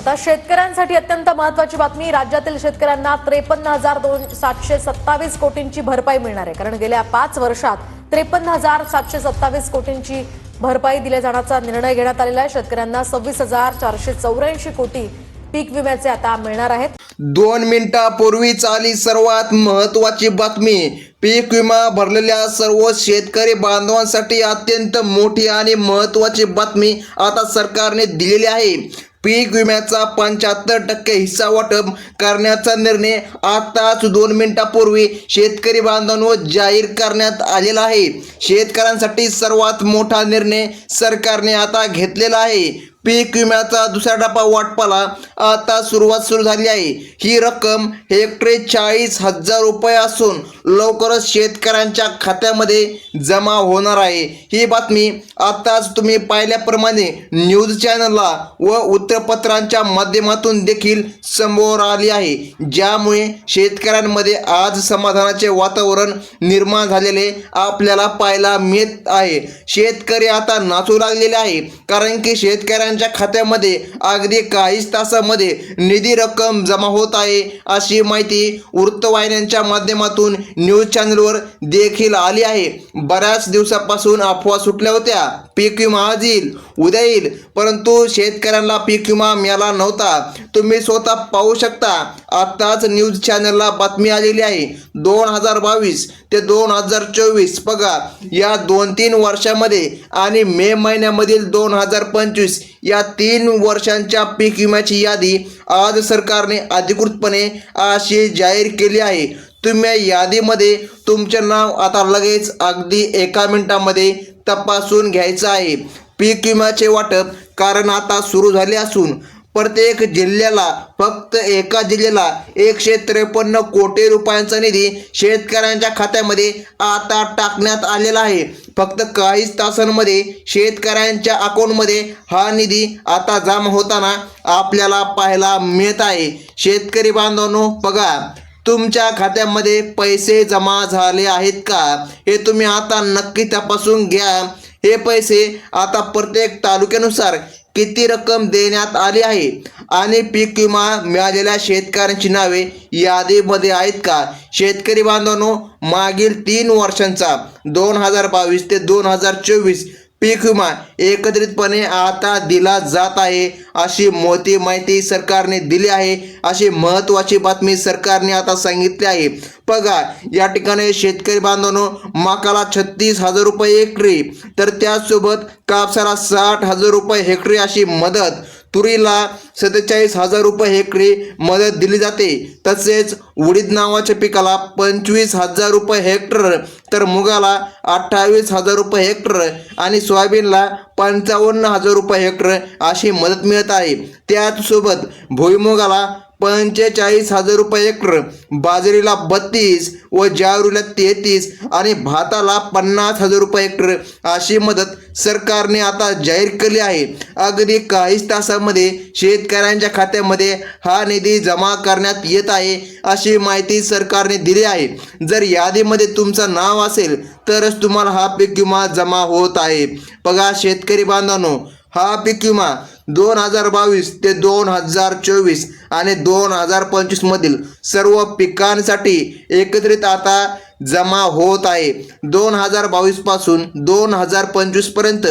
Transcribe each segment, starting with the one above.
आता शेतकऱ्यांसाठी अत्यंत महत्वाची बातमी राज्यातील शेतकऱ्यांना त्रेपन्न हजार दोन सातशे सत्तावीस कोटींची भरपाई मिळणार आहे. कारण गेल्या पाच वर्षात त्रेपन्न हजार सातशे सत्तावीस कोटींची भरपाई दिल्या जाण्याचा निर्णय घेण्यात आलेला आहे. शेतकऱ्यांना सव्वीस हजार चारशे चौऱ्याऐंशी कोटी पीक विम्याचे आता मिळणार आहेत. दोन मिनिटापूर्वीच आली सर्वात महत्वाची बातमी. पीक विमा भरलेल्या सर्व शेतकरी बांधवांसाठी अत्यंत मोठी आणि महत्वाची बातमी आता सरकारने दिलेली आहे. पीक विम्याचा पंच्याहत्तर टक्के हिस्सा वाटप करण्याचा निर्णय आताच दोन मिनिटापूर्वी शेतकरी बांधवांवर जाहीर करण्यात आलेला आहे. शेतकऱ्यांसाठी सर्वात मोठा निर्णय सरकारने आता घेतलेला आहे. पीक विम्याचा दुसरा टप्पा वाटपाला आता सुरुवात सुरू झाली आहे. ही रक्कम हेक्टरे चाळीस हजार रुपये असून लवकरच शेतकऱ्यांच्या खात्यामध्ये जमा होणार आहे. ही बातमी आताच तुम्ही पाहिल्याप्रमाणे न्यूज चॅनलला व वृत्तपत्रांच्या माध्यमातून देखील समोर आली आहे. ज्यामुळे शेतकऱ्यांमध्ये आज समाधानाचे वातावरण निर्माण झालेले आपल्याला पाहायला मिळत आहे. शेतकरी आता नाचू लागलेले आहे. कारण की शेतकऱ्यांच्या खात्यामध्ये अगदी काहीच तासामध्ये निधी रक्कम जमा होत आहे अशी माहिती वृत्तवाहिन्यांच्या माध्यमातून न्यूज चॅनलवर देखील आली आहे. बऱ्याच दिवसापासून अफवा सुटल्या होत्या. पीक विमा आज येईल उद्या येईल. परंतु शेतकऱ्यांना पीक विमा मिळाला नव्हता. तुम्ही स्वतः पाहू शकता. आत्ताच न्यूज चॅनलला बातमी आलेली आहे. दोन हजार बावीस ते दोन हजार चोवीस बघा या दोन तीन वर्षामध्ये आणि मे महिन्यामधील दोन हजार पंचवीस या तीन वर्षांच्या पीक विम्याची यादी आज सरकारने अधिकृतपणे अशी जाहीर केली आहे. तुम्ही या यादीमध्ये तुमचे नाव आता लगेच अगदी एका मिनिटामध्ये तपासून घ्यायचं आहे. पीक विम्याचे वाटप कारण आता सुरू झाले असून प्रत्येक जिल्ह्याला फक्त एका जिल्ह्याला एकशे त्रेपन्न कोटी रुपयांचा निधी शेतकऱ्यांच्या खात्यामध्ये आता टाकण्यात आलेला आहे. फक्त काहीच तासांमध्ये शेतकऱ्यांच्या अकाउंटमध्ये हा निधी आता जमा होताना आपल्याला पाहायला मिळत आहे. शेतकरी बांधवांनो बघा तुमच्या खात्यामध्ये पैसे जमा झाले आहेत का? हे तुम्ही आता नक्की तपासून घ्या. हे पैसे आता प्रत्येक तालुक्यानुसार किती रक्कम देण्यात आली आहे? आणि पीक विमा मिळालेल्या शेतकऱ्यांची नावे यादीमध्ये आहेत का? शेतकरी बांधवांनो मागील तीन वर्षांचा दोन हजार बावीस ते दोन हजार चोवीस पीक विमा एकत्रितपणे आता दिला जात आहे. अशी मोठी माहिती सरकारने दिली आहे. अशी महत्त्वाची बातमी सरकारने आता सांगितली आहे. बघा या ठिकाणी शेतकरी बांधवांनो मकाला छत्तीस हजार रुपये हेक्टरी तर त्याचसोबत कापसाला साठ हजार रुपये हेक्टरी अशी मदत. तुरीला सत्तेचाळीस हजार रुपये हेक्टरी मदत दिली जाते. तसेच उडीद नावाच्या पिकाला पंचवीस हजार रुपये हेक्टर तर मुगाला अठ्ठावीस हजार रुपये हेक्टर आणि सोयाबीनला पंचावन्न हजार रुपये हेक्टर अशी मदत मिळत आहे. त्याचसोबत भुईमुगाला पंचेचाळीस हजार रुपये एकर बाजरीला बत्तीस व ज्वारीला तेहतीस आणि भाताला पन्नास हजार रुपये एकर अशी मदत सरकारने आता जाहीर केली आहे. अगदी काहीच तासामध्ये शेतकऱ्यांच्या खात्यामध्ये हा निधी जमा करण्यात येत आहे अशी माहिती सरकारने दिली आहे. जर यादीमध्ये तुमचं नाव असेल तरच तुम्हाला हा पीक विमा जमा होत आहे. बघा शेतकरी बांधवांनो हा पीक विमा दोन हजार बावीस ते दोन हजार चोवीस आणि दोन हजार पंचवीस मधील सर्व पिकांसाठी एकत्रित आता जमा होत आहे. दोन हजार बावीसपासून दोन हजार पंचवीसपर्यंत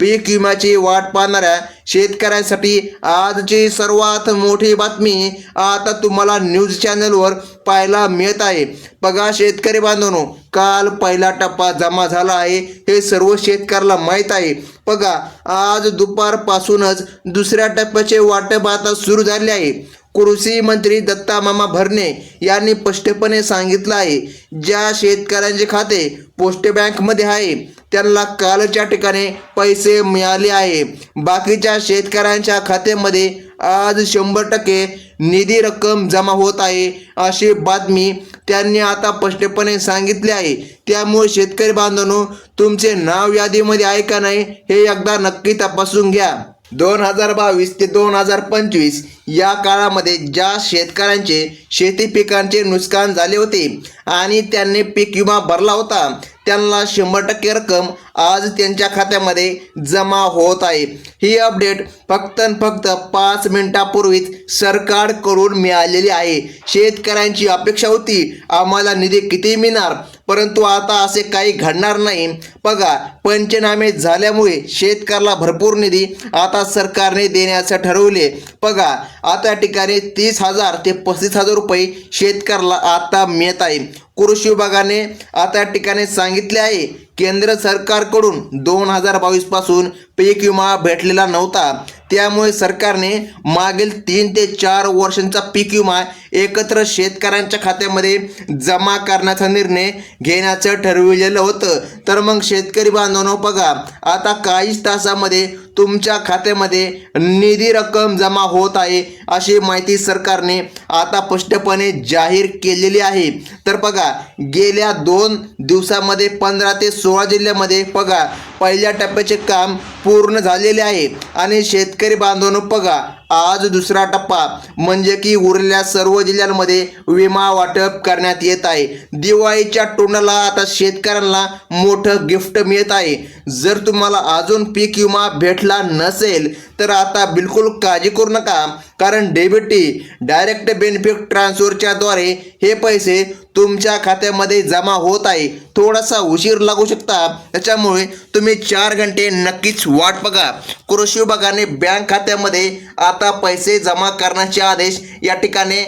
पीक विम्याची वाट पाहणाऱ्या शेतकऱ्यांसाठी आजची सर्वात मोठी बातमी आता तुम्हाला न्यूज चॅनलवर पाहायला मिळत आहे. बघा शेतकरी बांधवनो काल पहिला टप्पा जमा झाला आहे. हे सर्व शेतकऱ्याला माहीत आहे. बघा आज दुपारपासूनच दुसऱ्या टप्प्याचे वाटप आता सुरू झाले आहे. कृषी मंत्री दत्ता मामा भरणे यांनी स्पष्टपणे सांगितलं आहे ज्या शेतकऱ्यांचे खाते पोस्ट बँकमध्ये आहे त्यांना कालच्या ठिकाणी पैसे मिळाले आहे. बाकीच्या शेतकऱ्यांच्या खात्यामध्ये आज शंभर टक्के निधी रक्कम जमा होत आहे अशी बातमी त्यांनी आता स्पष्टपणे सांगितले आहे. त्यामुळे शेतकरी बांधवांनो तुमचे नाव यादीमध्ये आहे का नाही हे एकदा नक्की तपासून घ्या. दोन हजार बावीस ते दोन हजार पंचवीस या काळामध्ये ज्या शेतकऱ्यांचे शेती पिकांचे नुकसान झाले होते आणि त्यांनी पीक विमा भरला होता त्यांना शंभर टक्के रक्कम आज त्यांच्या खात्यामध्ये जमा होत आहे. ही अपडेट फक्त फक्त पाच मिनिटापूर्वीच सरकारकडून मिळालेली आहे. शेतकऱ्यांची अपेक्षा होती आम्हाला निधी किती मिळणार? परंतु आता असे काही घडणार नाही. बघा पंचनामे झाल्यामुळे शेतकऱ्याला भरपूर निधी आता सरकारने देण्याचं ठरवले. बघा आता या ठिकाणी तीस हजार ते पस्तीस हजार रुपये शेतकऱ्याला आता मिळत आहे. कृषी विभागाने आता या ठिकाणी सांगितले आहे. केंद्र सरकारकडून दोन हजार बावीसपासून पीक विमा भेटलेला नव्हता. त्यामुळे सरकारने मागील तीन ते चार वर्षांचा पीक विमा एकत्र शेतकऱ्यांच्या खात्यामध्ये जमा करण्याचा निर्णय घेण्याचं ठरविलेलं होतं. तर मग शेतकरी बांधवांनो बघा आता काहीच तासामध्ये तुमच्या खात्यामध्ये निधी रक्कम जमा होत आहे अशी माहिती सरकारने आता स्पष्टपणे जाहीर केलेली आहे. तर बघा गेल्या दोन दिवसामध्ये पंधरा ते सोळा जिल्ह्यामध्ये बघा पहिल्या टप्प्याचे काम पूर्ण झालेले आहे. आणि शेतकरी बांधवांनो बघा आज दुसरा टप्पा. म्हणजे की उरलेल्या सर्व जिल्ह्यांमध्ये विमा वाटप करण्यात येत आहे. दिवाळीच्या टोनाला आता शेतकऱ्यांना मोठं गिफ्ट मिळत आहे. जर तुम्हाला अजून पीक विमा भेटला नसेल तर आता बिलकुल काळजी करू नका. कारण डेबिटी डायरेक्ट बेनिफिट ट्रान्सफरच्या द्वारे हे पैसे तुमच्या खात्यामध्ये जमा होत आहे. थोडासा उशीर लागू शकता. त्याच्यामुळे तुम्ही चार घंटे नक्कीच वाट बघा. कृषी विभागाने बँक खात्यामध्ये आता पैसे जमा करण्याचे आदेश या ठिकाणी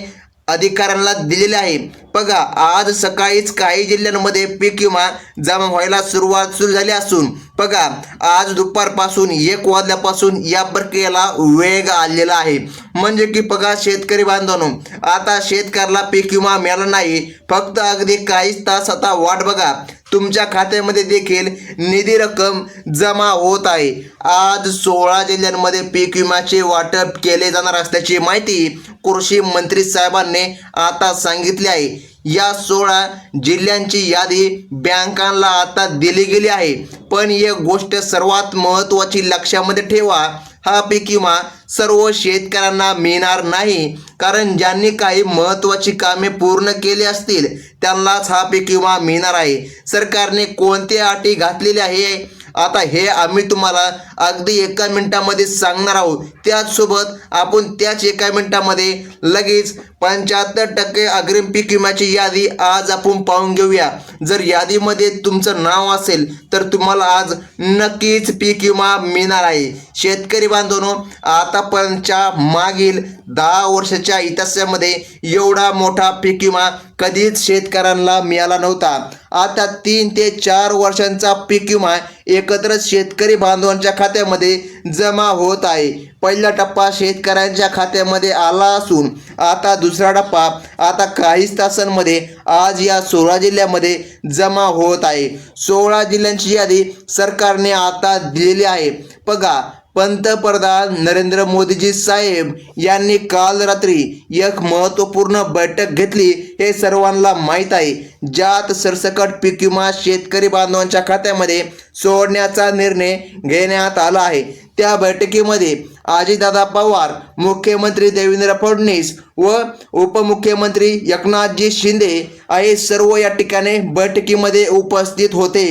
अधिकाऱ्यांना दिलेले आहे. बघा आज सकाळीच काही जिल्ह्यांमध्ये पीक विमा जमा व्हायला सुरुवात सुरू झाली असून बघा आज दुपारपासून एक वाजल्यापासून या प्रक्रियेला वेग आलेला आहे. म्हणजे की बघा शेतकरी बांधवांनो आता शेतकऱ्याला पीक विमा मिळाला नाही. फक्त अगदी काहीच तास आता वाट बघा. तुमच्या खात्यामध्ये देखील निधी रक्कम जमा होत आहे. आज सोळा जिल्ह्यांमध्ये पीक विम्याचे वाटप केले जाणार असल्याची माहिती कृषी मंत्री साहेबांनी आता सांगितले आहे. या सोळा जिल्ह्यांची यादी बँकांना आता दिली गेली आहे. पण एक गोष्ट सर्वात महत्त्वाची लक्षामध्ये ठेवा हा पीक विमा सर्व शेतकऱ्यांना मिळणार नाही. कारण ज्यांनी काही महत्त्वाची कामे पूर्ण केली असतील त्यांनाच हा पीक विमा मिळणार आहे. सरकारने कोणत्या अटी घातलेल्या आहे? आता हे आम्ही तुम्हाला अगदी एका मिनिटामध्ये सांगणार आहोत. त्याचसोबत आपण त्याच एका मिनिटामध्ये लगेच पंच्याहत्तर टक्के अग्रिम पीक विम्याची यादी आज आपण पाहून घेऊया. जर यादीमध्ये तुमचं नाव असेल तर तुम्हाला आज नक्कीच पीक विमा मिळणार आहे. शेतकरी बांधवनो आतापर्यंतच्या मागील दहा वर्षाच्या इतिहासामध्ये एवढा मोठा पीक विमा कधीच शेतकऱ्यांना मिळाला नव्हता. आता तीन ते चार वर्षांचा पीक विमा एकत्र शेतकरी बांधवांच्या खात्यामध्ये जमा होत आहे. पहिला टप्पा शेतकऱ्यांच्या खात्यामध्ये आला असून आता दुसरा टप्पा आता काहीच तासांमध्ये आज या सोळा जिल्ह्यामध्ये जमा होत आहे. सोळा जिल्ह्यांची यादी सरकारने आता दिलेली आहे. बघा पंतप्रधान नरेंद्र मोदीजी साहेब यांनी काल रात्री एक महत्त्वपूर्ण बैठक घेतली. हे सर्वांना माहीत आहे. ज्यात सरसकट पीक विमा शेतकरी बांधवांच्या खात्यामध्ये सोडण्याचा निर्णय घेण्यात आला आहे. त्या बैठकीमध्ये अजितदादा पवार मुख्यमंत्री देवेंद्र फडणवीस व उपमुख्यमंत्री एकनाथजी शिंदे हे सर्व या ठिकाणी बैठकीमध्ये उपस्थित होते.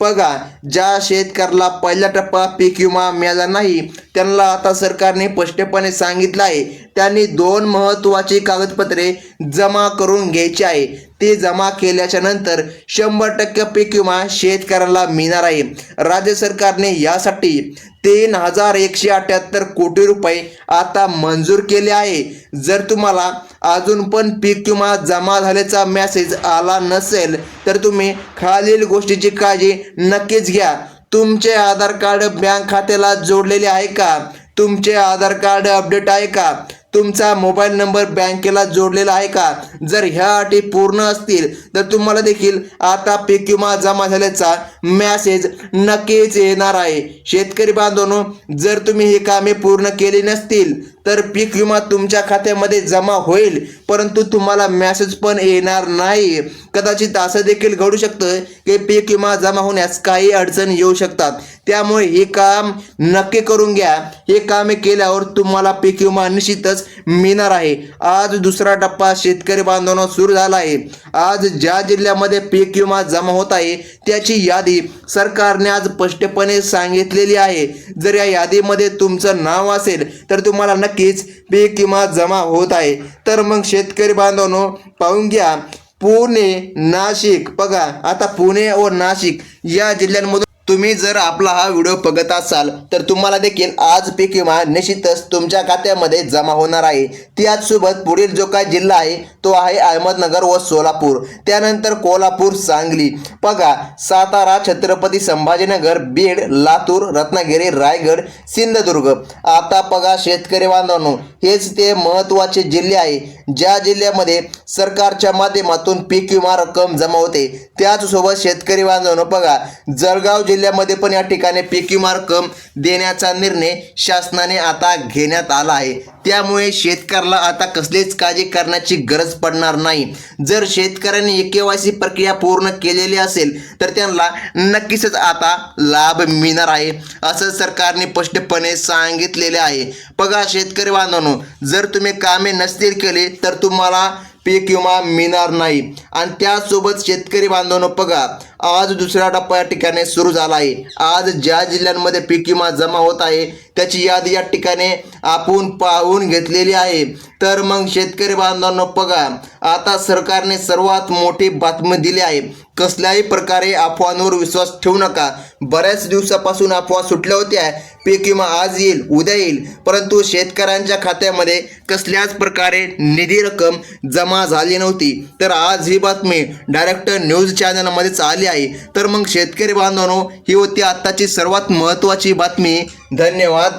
बघा ज्या शेतकऱ्याला पहिला टप्पा पीक विमा मिळाला नाही त्यांना आता सरकारने स्पष्टपणे सांगितलं आहे. त्यांनी दोन महत्त्वाची कागदपत्रे जमा करून घ्यायची आहे. ते जमा केल्याच्यानंतर शंभर टक्के पीक विमा शेतकऱ्याला मिळणार आहे. राज्य सरकारने यासाठी तीन हजार एकशे अठ्याहत्तर कोटी रुपये आता मंजूर केले आहे. जर तुम्हाला अजून पण पीक विमा जमा झाल्याचा मेसेज आला नसेल तर तुम्ही खालील गोष्टीची काळजी नक्कीच घ्या. तुमचे आधार कार्ड बँक खात्याला जोडलेले आहे का? तुमचे आधार कार्ड अपडेट आहे का? तुमचा मोबाईल नंबर बँकेला जोडलेला आहे का? जर ह्या अटी पूर्ण असतील तर तुम्हाला देखील आता पीक विमा जमा झाल्याचा मॅसेज नक्कीच येणार आहे. शेतकरी बांधवांनो जर तुम्ही ही कामे पूर्ण केली नसतील तर पीक विमा तुमच्या खात्यामध्ये जमा होईल परंतु तुम्हाला मॅसेज पण येणार नाही. कदाचित असं देखील घडू शकतं की पीक विमा जमा होण्यास काही अडचण येऊ शकतात. त्यामुळे हे काम नक्की करून घ्या. हे कामे केल्यावर तुम्हाला पीक विमा निश्चितच मिळणार आहे. आज दुसरा टप्पा शेतकरी बांधवांना सुरू झाला आहे. आज ज्या जिल्ह्यामध्ये पीक विमा जमा होत आहे त्याची यादी सरकारने आज स्पष्टपणे सांगितलेली आहे. जर या यादीमध्ये तुमचं नाव असेल तर तुम्हाला नक्कीच पीक किंवा जमा होत आहे. तर मग शेतकरी बांधवांनो पाहून घ्या. पुणे नाशिक. बघा आता पुणे व नाशिक या जिल्ह्यांमधून तुम्ही जर आपला हा व्हिडिओ बघत असाल तर तुम्हाला देखील आज पीक विमा निश्चितच तुमच्या खात्यामध्ये जमा होणार आहे. त्याचसोबत पुढील जो काय जिल्हा आहे तो आहे अहमदनगर व सोलापूर. त्यानंतर कोल्हापूर सांगली. बघा सातारा छत्रपती संभाजीनगर बीड लातूर रत्नागिरी रायगड सिंधुदुर्ग. आता बघा शेतकरी बांधवांनो हेच ते महत्त्वाचे जिल्हे आहे. ज्या जिल्ह्यामध्ये सरकारच्या माध्यमातून पीक विमा रक्कम जमा होते त्याचसोबत शेतकरी बांधवांनो बघा जळगाव जिल्ह्यामध्ये पण या ठिकाणी पीक विमा रक्कम देण्याचा निर्णय शासनाने आता घेण्यात आला आहे. त्यामुळे शेतकऱ्याला आता कसलीच काळजी करण्याची गरज पडणार नाही. जर शेतकऱ्यांनी ए के वाय सी प्रक्रिया पूर्ण केलेली असेल तर त्यांना नक्कीच आता लाभ मिळणार आहे असं सरकारने स्पष्टपणे सांगितलेले आहे. बघा शेतकरी बांधवांनो जर तुम्ही कामे नसतील केली तर तुम्हाला पीक विमा मिळणार नाही. आणि त्यासोबत शेतकरी बांधवांनो बघा आज दुसरा टप्पा या ठिकाणी सुरू झाला आहे. आज ज्या जिल्ह्यांमध्ये पीक विमा जमा होत आहे त्याची यादी या ठिकाणी आपण पाहून घेतलेली आहे. तर मग शेतकरी बांधवांनो बघा आता सरकारने सर्वात मोठी बातमी दिली आहे. कसल्याही प्रकारे अफवांवर विश्वास ठेवू नका. बऱ्याच दिवसापासून अफवा सुटल्या होत्या. पीक विमा आज येईल उद्या येईल. परंतु शेतकऱ्यांच्या खात्यामध्ये कसल्याच प्रकारे निधी रक्कम जमा झाली नव्हती. तर आज ही बातमी डायरेक्ट न्यूज चॅनलमध्येच आली आहे. तर मग शेतकरी बांधवांनो ही होती आत्ताची सर्वात महत्त्वाची बातमी. धन्यवाद.